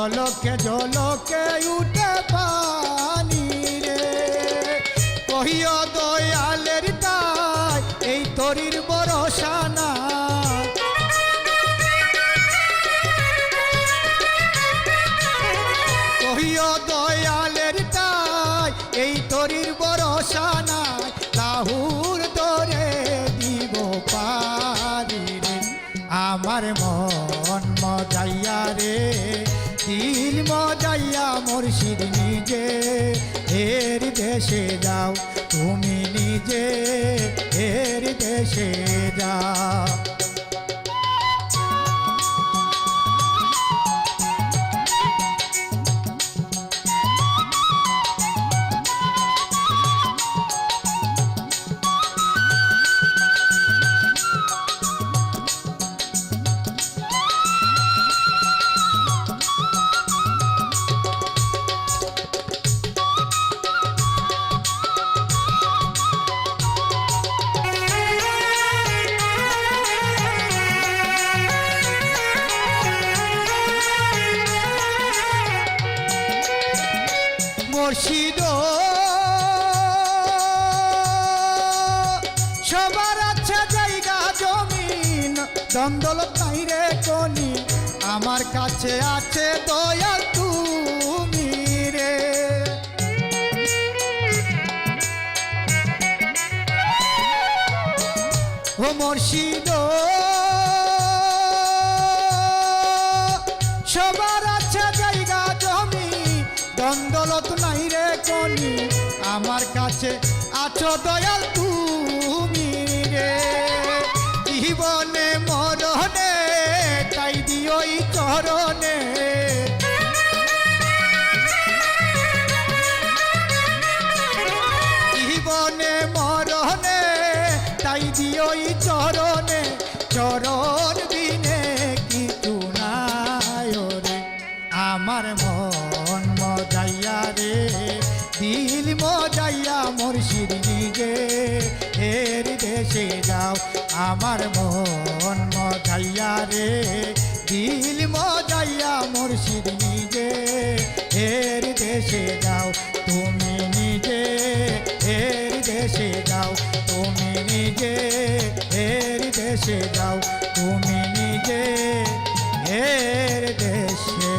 জলকে জলকে উঠে পানি রে। কহিও দয়ালের তাই, এই তরির বরসা না কহিও দয়ালের তাই, এই তরির বরসা মুর্শিদ নিজে এর দেশে যাও তুমি নিজে এর দেশে যাও। দ্বন্দ্বল তাই রে কনি, আমার কাছে আছে দয়াল তুমি রে। ও মুর্শিদ, সবার আছে জায়গা জমি দ্বন্দ্বলত নাই রে কনি, আমার কাছে আছো দয়াল তুমি রে। জীবনে মরণে আমার মন মজাইয়া রে, দিল মজাইয়া মুর্শিদ নিজে। এর দেশে যাও তুমি নিজে, এর দেশে যাও তুমি নিজে, এর দেশে যাও তুমি নিজে। এর দেশে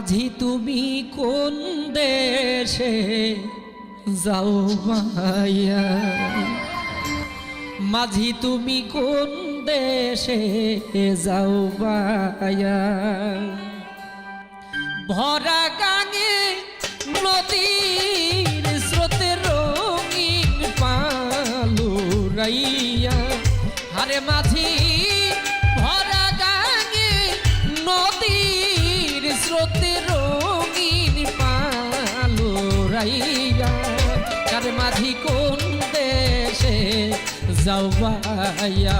মাঝি তুমি কোন দেশে? যাও মায়া মাঝি তুমি কোন দেশে? যাও বায়া ভরা গাঙে নদীর স্রোতে রঙিন পালু রাইয়া। হারে মাঝি পালু রাইয়া মাঝি কোন দেশে যাও বাইয়া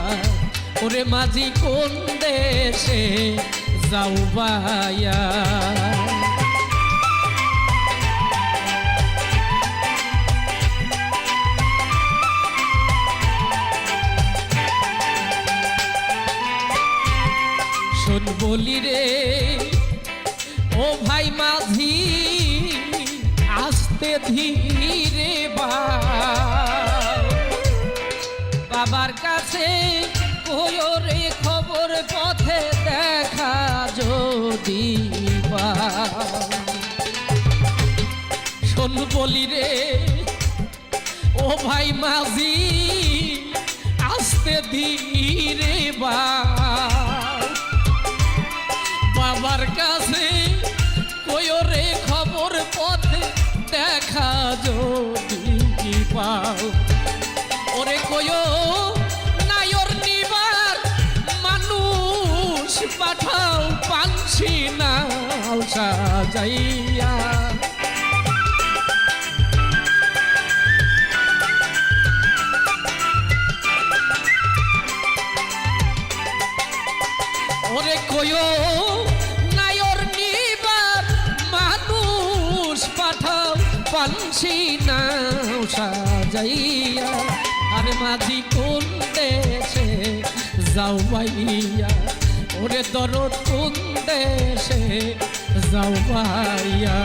ওরে মাঝি কোন দেশে যাও বাইয়া শোন বলি রে বলি রে, ও ভাই মাঝি, আসতে ধীরে বাবার কাছে কয়রে খবর পথে দেখা যদি পাও। ওরে কয় নায়র নিবার মানুষ পাঠাও পানছি না সাজাইয়া ওরে কয়, নায়র নিবার মানুষ পাঠাও পানছি না সাজাইয়া। আর মাঝি কোন দেশে যাও বাইয়া ওরে দরদ কোন দেশে যাও বাইয়া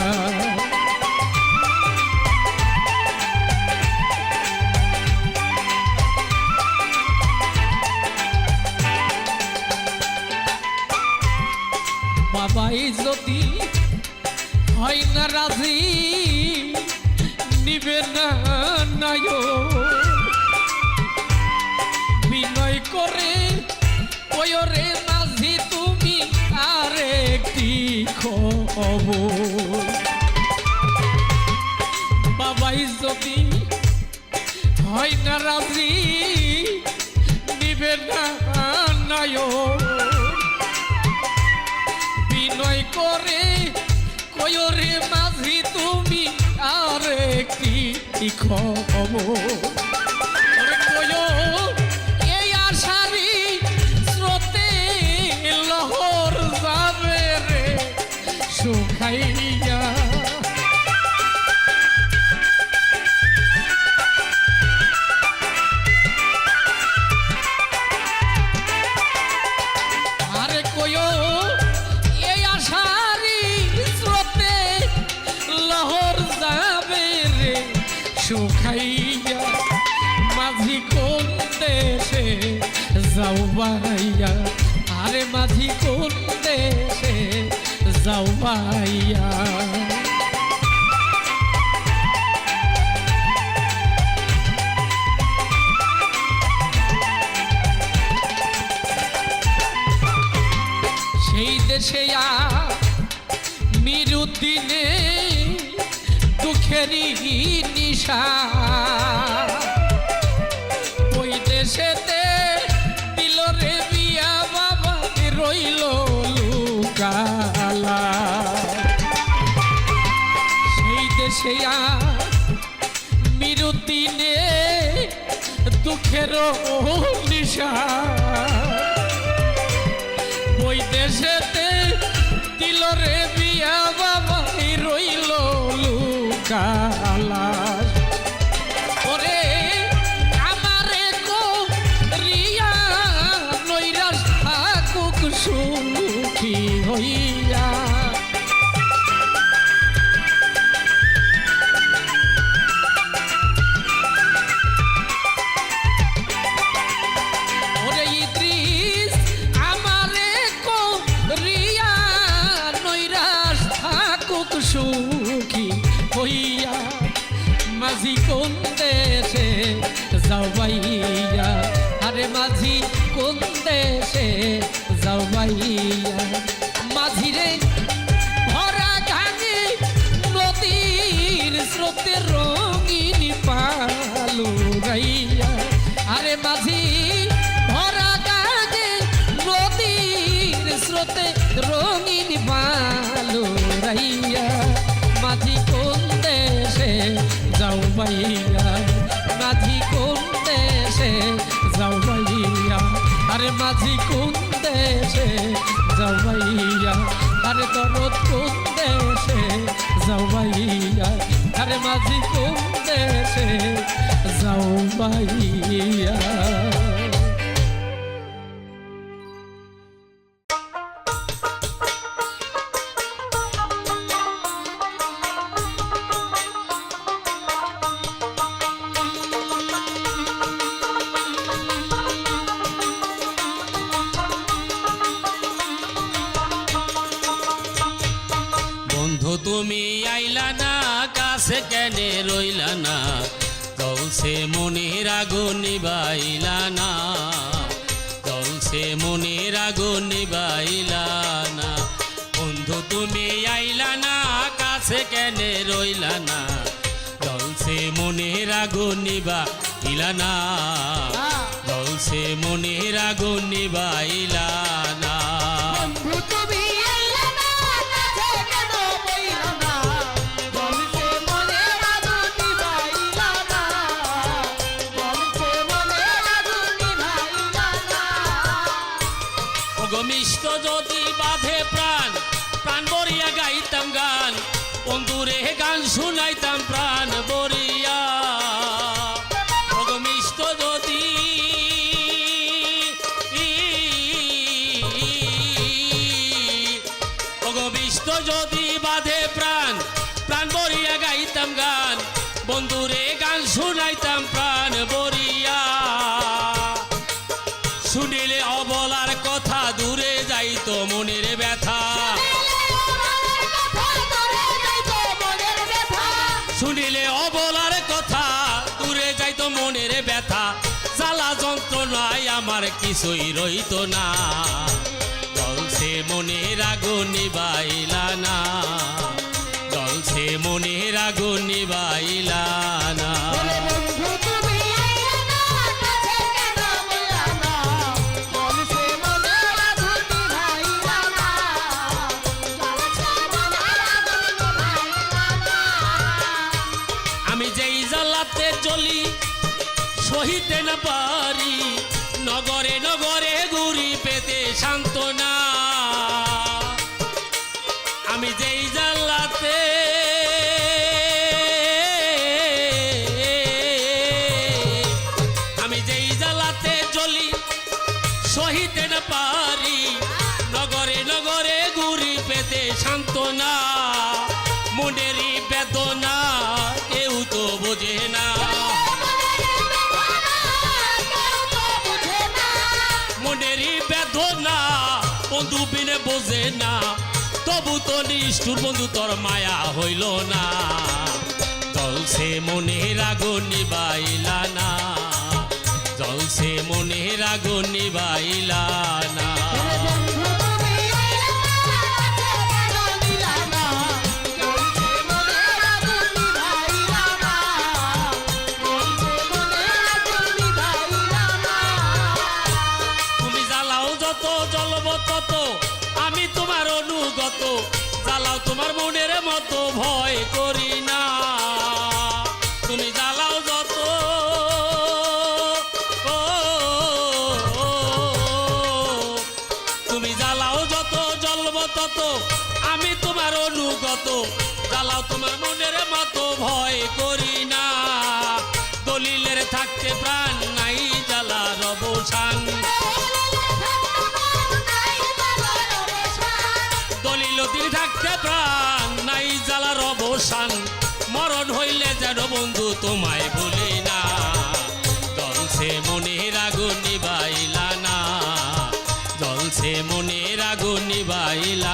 বাবাই যদি হয় না রাজি, নিবে না নায় বিনয় করে ওয়রে মাঝি তুমি আর একটি খবর। বাবাই যদি হয় না রাজি, নিবে না নায় করে কয়রে মাঝি তুমি আর একটি খবর। যাও বাইয়া আরে মাঝি কোন দেশে? যাও বাইয়া সেই দেশে মিরুদ্দিনে দুঃখেরই নিশা। দুঃখের নিশা ওই দেশেতে দিল রে বিয়া বাবা রইল লুকালা। স্রোতের রঙিন পালু গাইয়া। আরে মাঝি, ভরা গাঙে নদীর স্রোতে রঙিন পালু রাইয়া মাঝি কোন দেশে যাও বাইয়া মাঝি কোন দেশে যাও বাইয়া আরে মাঝি কোন দেশে যাও বাইয়া আরে দরদ কোন দেশে যাও বাইয়া আরে মাঝি কোন দেশে? যাও বাইয়া কাছে কেনে রইলা না? জলসে মনের আগুন নিবাইলা না। জলসে মনের আগুন নিবাইলা না। বন্ধু তুমি আইলা না? কাছে কেনে রইলা না? জলসে মনের আগুন নিবাইলা না। জলসে মনের আগুন নিবাইলা কিছুই রইত না। জলসে মনের আগুন নিবাইলা না। জলসে মনের আগুন তবু তো নিষ্ঠুর বন্ধু, তোর মায়া হইল না। জলসে মনে আগুন নিবাইলা না। জলসে মনে আগুন নিবাইলা ভয় করি না। তুমি জ্বালাও যত। ও, তুমি জ্বালাও যত জ্বলব তত। আমি তোমার অনুগত। জ্বালাও তোমার মনের মতো ভয় করি না। দলিলের থাকতে প্রাণ নাই জ্বালার অবসান। দলিলতির থাকতে প্রাণ। অবসান। মরণ হইলে যেন বন্ধু তোমায় ভুলি না। জলসে মনের আগুন নিবাইলা না। জলসে মনের আগুন নিবাইলা